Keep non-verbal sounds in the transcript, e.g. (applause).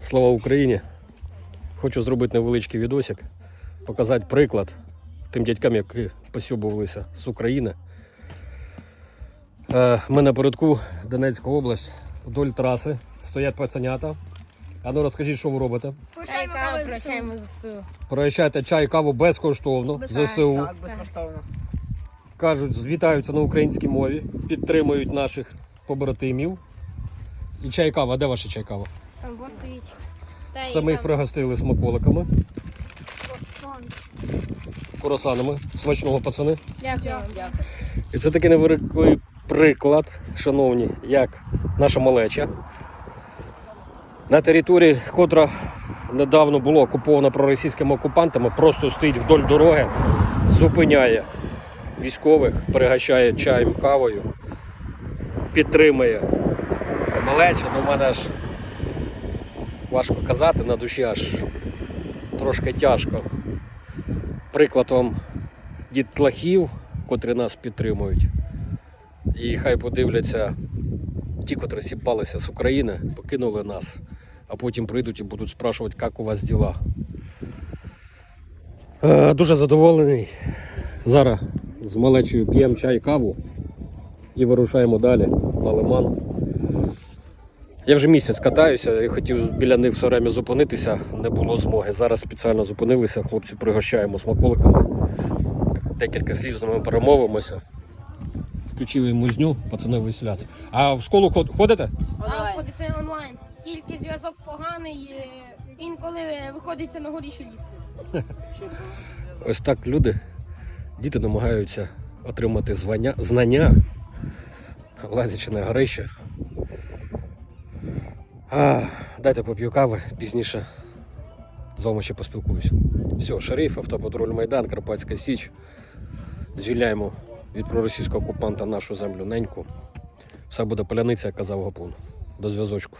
Слава Україні! Хочу зробити невеличкий відосик, показати приклад тим дядькам, які посьобувалися з України. Е, Ми напередку Донецька область, вдоль траси, стоять пацанята. А ну розкажіть, що ви робите? Чай, каву, прощаємо ЗСУ. Проїжджаєте чай, каву безкоштовно, ЗСУ. Так, безкоштовно. Кажуть, звітаються на українській мові, підтримують наших побратимів. І чай кава, де ваша чай кава? Там стоїть. Та Це ми їх там пригостили смаколиками, курасанами. Смачного пацани. Дякую. Дякую. І це такий невеликий приклад, шановні, як наша малеча. На території, котра недавно була окупована проросійськими окупантами, просто стоїть вдоль дороги, зупиняє військових, пригощає чаєм, кавою, підтримує малеча. Ну, в мене аж важко казати, на душі аж трошки тяжко. Приклад вам дітлахів, котрі нас підтримують. І хай подивляться ті, котрі сіпалися з України, покинули нас, а потім прийдуть і будуть спрашувати, як у вас діла. Е, Дуже задоволений. Зараз з малечою п'ємо чай, каву і вирушаємо далі на лиман. Я вже місяць катаюся і хотів біля них все время зупинитися, не було змоги. Зараз спеціально зупинилися, хлопці пригощаємо смаколиками. Декілька слів з ними перемовимося. Включив їм музню, пацани веселяться. А в школу ход- ходите? А ходити онлайн. Тільки зв'язок поганий. е, Інколи виходиться на горі що лізти. (laughs) Ось так люди, діти намагаються отримати звання, знання, лазячи на горище. А, дайте поп'ю кави, пізніше з вами ще поспілкуюся. Все, шериф, автопатруль Майдан, Карпатська Січ. Звільняємо від проросійського окупанта нашу землю неньку. Все буде поляниця, як казав Гапун. До зв'язочку.